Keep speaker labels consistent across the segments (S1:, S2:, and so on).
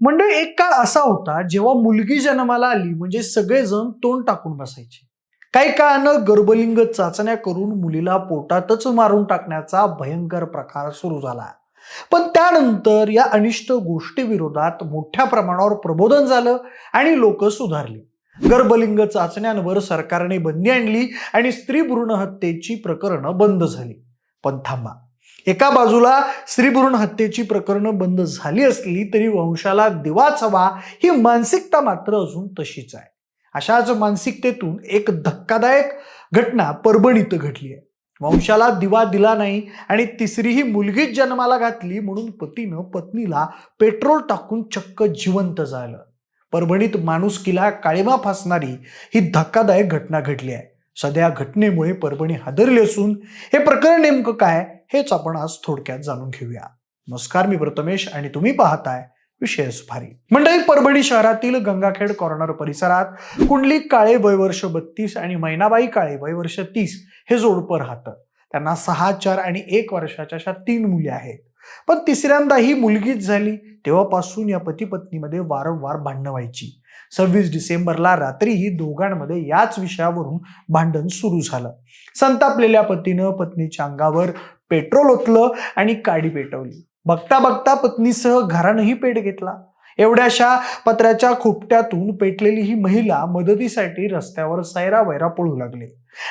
S1: म्हणजे एक काळ असा होता जेव्हा मुलगी जन्माला आली म्हणजे सगळेजण तोंड टाकून बसायचे. काही काळानं गर्भलिंग चाचण्या करून मुलीला पोटातच मारून टाकण्याचा भयंकर प्रकार सुरू झाला. पण त्यानंतर या अनिष्ट गोष्टीविरोधात मोठ्या प्रमाणावर प्रबोधन झालं आणि लोक सुधारली. गर्भलिंग चाचण्यांवर सरकारने बंदी आणली आणि स्त्री भ्रूण हत्येची प्रकरणं बंद झाली. पण थांबा. एका बाजूला स्त्री भ्रूण हत्येची प्रकरणं बंद झाली असली तरी वंशाला दिवाच हवा ही मानसिकता मात्र अजून तशीच आहे. अशाच मानसिकतेतून एक धक्कादायक घटना परभणीत घडली आहे. वंशाला दिवा दिला नाही आणि तिसरीही मुलगीच जन्माला घातली म्हणून पतीनं पत्नीला पेट्रोल टाकून चक्क जिवंत झालं. परभणीत माणुसकीला काळीमा फासणारी ही धक्कादायक घटना घडली आहे. सध्या घटनेमुळे परभणी हादरली असून हे प्रकरण नेमकं काय? हेच आपण आज थोडक्यात जाणून घेऊया. नमस्कार मी प्रथमेश आणि तुम्ही पाहताय विशेष भारी मंडळी परभणी शहरातील गंगाखेड कॉर्नर परिसरात कुंडली काळे वयवर्ष बत्तीस आणि मैनाबाई काळे वयवर्ष तीस हे जोडपं राहतं. त्यांना सहा चार आणि एक वर्षाच्या अशा तीन मुली आहेत. पण तिसऱ्यांदा ही मुलगीच झाली तेव्हापासून या पती पत्नीमध्ये वारंवार भांडणं व्हायची. सव्वीस डिसेंबरला रात्रीही दोघांमध्ये याच विषयावरून भांडण सुरू झालं. संतापलेल्या पतीनं पत्नीच्या अंगावर पेट्रोल ओतलं आणि काडी पेटवली. बघता बघता पत्नीसह घरानंही पेट घेतला. एवढ्याशा पत्र्याच्या खोपट्यातून पेटलेली ही महिला मदतीसाठी रस्त्यावर सैरा वैरा पळू लागली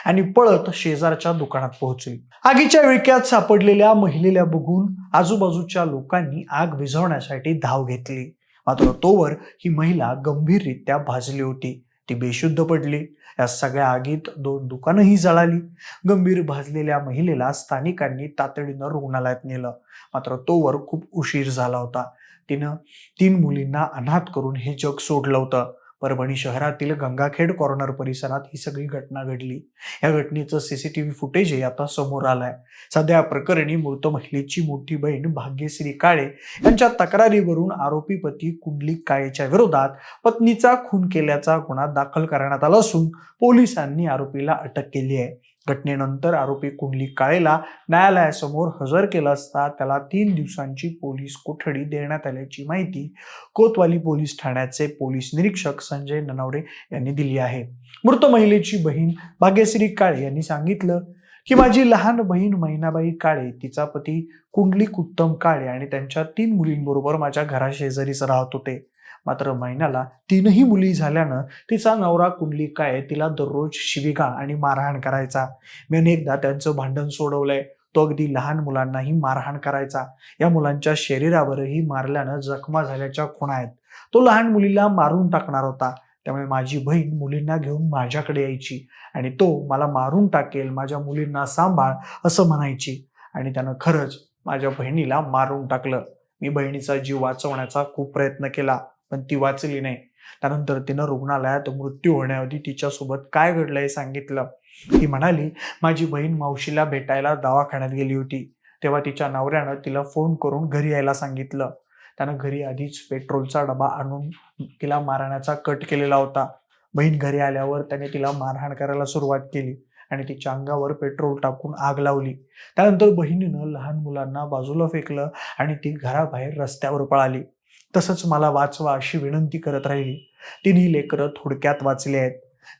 S1: आणि पळत शेजारच्या दुकानात पोहोचली. आगीच्या विळक्यात सापडलेल्या महिलेला बघून आजूबाजूच्या लोकांनी आग विझवण्यासाठी धाव घेतली. मात्र तोवर ही महिला गंभीररित्या भाजली होती. ती बेशुद्ध पडली. या सगळ्या आगीत दोन दुकानंही जळाली. गंभीर भाजलेल्या महिलेला स्थानिकांनी तातडीनं रुग्णालयात नेलं. मात्र तोवर खूप उशीर झाला होता. तिनं तीन मुलींना अनाथ करून हे जग सोडलं होतं. परभणी शहरातील गंगाखेड कॉर्नर परिसरात ही सगळी घटना घडली. या घटनेचं सीसीटीव्ही फुटेजही आता समोर आलंय. सध्या या प्रकरणी मृत महिलेची मोठी बहीण भाग्यश्री काळे यांच्या तक्रारीवरून आरोपी पती कुंडलिक काळेच्या विरोधात पत्नीचा खून केल्याचा गुन्हा दाखल करण्यात आला असून पोलिसांनी आरोपीला अटक केली आहे. घटनेनंतर आरोपी कुंडली काळेला न्यायालयासमोर हजर केला असता त्याला तीन दिवसांची पोलीस कोठडी देण्यात आल्याची माहिती कोतवाली पोलीस ठाण्याचे पोलीस निरीक्षक संजय ननवरे यांनी दिली आहे. मृत महिलेची बहीण भाग्यश्री काळे यांनी सांगितलं की माझी लहान बहीण महिनाबाई काळे तिचा पती कुंडलिक उत्तम काळे आणि त्यांच्या तीन मुलींबरोबर माझ्या घराशेजारीच राहत होते. मात्र महिन्याला तीनही मुली झाल्यानं तिचा नवरा कुंडली काय तिला दररोज शिविका आणि मारहाण करायचा. मी अनेकदा त्यांचं भांडण सोडवलंय. तो अगदी लहान मुलांनाही मारहाण करायचा. या मुलांच्या शरीरावरही मारल्यानं जखमा झाल्याच्या खुणा आहेत तो लहान मुलीला मारून टाकणार होता. त्यामुळे माझी बहीण मुलींना घेऊन माझ्याकडे यायची आणि तो मला मारून टाकेल माझ्या मुलींना सांभाळ असं म्हणायची. आणि त्यानं खरंच माझ्या बहिणीला मारून टाकलं. मी बहिणीचा जीव वाचवण्याचा खूप प्रयत्न केला. पण ती वाचली नाही. त्यानंतर तिनं रुग्णालयात मृत्यू होण्याआधी तिच्यासोबत काय घडलं हे सांगितलं. ती म्हणाली माझी बहीण मावशीला भेटायला दवाखान्यात गेली होती. तेव्हा तिच्या नवऱ्यानं तिला फोन करून घरी यायला सांगितलं. त्यानं घरी आधीच पेट्रोलचा डबा आणून तिला मारण्याचा कट केलेला होता. बहीण घरी आल्यावर त्याने तिला मारहाण करायला सुरुवात केली आणि तिच्या अंगावर पेट्रोल टाकून आग लावली. त्यानंतर बहिणीनं लहान मुलांना बाजूला फेकलं आणि ती घराबाहेर रस्त्यावर पळाली. तसंच मला वाचवा अशी विनंती करत राहिली. तिन्ही लेकरं थोडक्यात वाचले आहेत.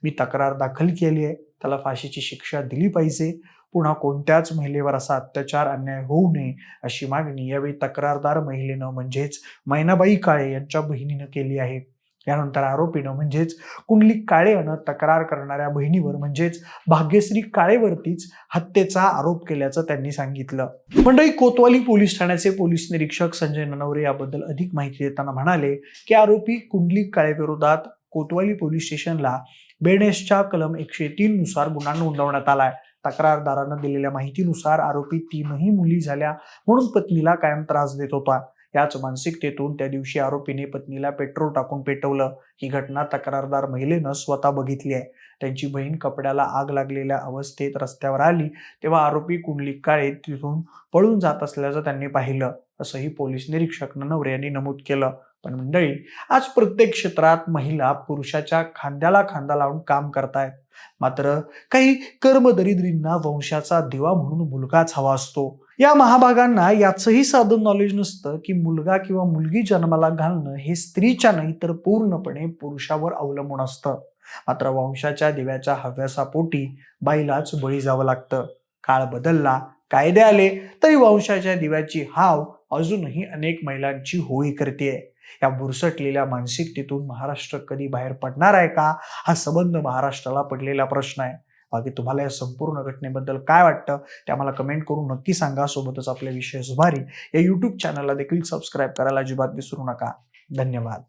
S1: मी तक्रार दाखल केली आहे. त्याला फाशीची शिक्षा दिली पाहिजे. पुन्हा कोणत्याच महिलेवर असा अत्याचार अन्याय होऊ नये अशी मागणी यावेळी तक्रारदार महिलेनं म्हणजेच मैनाबाई काळे यांच्या बहिणीनं केली आहे. यानंतर आरोपीनं म्हणजेच कुंडली काळे यानं तक्रार करणाऱ्या बहिणीवर म्हणजेच भाग्यश्री काळेवरतीच हत्येचा आरोप केल्याचं त्यांनी सांगितलं. मंडळी कोतवाली पोलीस ठाण्याचे पोलीस निरीक्षक संजय ननवरे याबद्दल अधिक माहिती देताना म्हणाले की आरोपी कुंडली काळेविरोधात कोतवाली पोलीस स्टेशनला बेडेसच्या कलम एकशे तीन नुसार गुन्हा नोंदवण्यात आलाय. तक्रारदारानं दिलेल्या माहितीनुसार आरोपी तीनही मुली झाल्या म्हणून पत्नीला कायम त्रास देत होता. याच मानसिकतेतून त्या दिवशी आरोपीने पत्नीला पेट्रोल टाकून पेटवलं. ही घटना तक्रारदार महिलेनं स्वतः बघितली आहे. त्यांची बहीण कपड्याला आग लागलेल्या अवस्थेत रस्त्यावर आली तेव्हा आरोपी कुंडली काळे तिथून पळून जात असल्याचं त्यांनी पाहिलं असंही पोलीस निरीक्षक ननवरे यांनी नमूद केलं. पण मंडळी आज प्रत्येक क्षेत्रात महिला पुरुषाच्या खांद्याला खांदा लावून काम करतायत. मात्र काही कर्मदरिद्रींना वंशाचा दिवा म्हणून मुलगाच हवा असतो. या महाभागांना याचंही साधं नॉलेज नसतं की मुलगा किंवा मुलगी जन्माला घालणं हे स्त्रीच्या नाही तर पूर्णपणे पुरुषावर अवलंबून असतं. मात्र वंशाच्या दिव्याच्या हव्यासापोटी बाईलाच बळी जावं लागतं. काळ बदलला कायदे आले तरी वंशाच्या दिव्याची हाव अजूनही अनेक महिलांची होळी करते या बुरसटलेल्या मानसिकतेतून महाराष्ट्र कधी बाहेर पडणार आहे का? हा संबंध महाराष्ट्राला पडलेला प्रश्न आहे. बाकी तुम्हाला या संपूर्ण घटनेबद्दल काय वाटतं ते आम्हाला कमेंट करून नक्की सांगा. सोबतच आपल्या विषय सुभारी या यूट्यूब चॅनलला देखील सबस्क्राईब करायला अजिबात विसरू नका. धन्यवाद.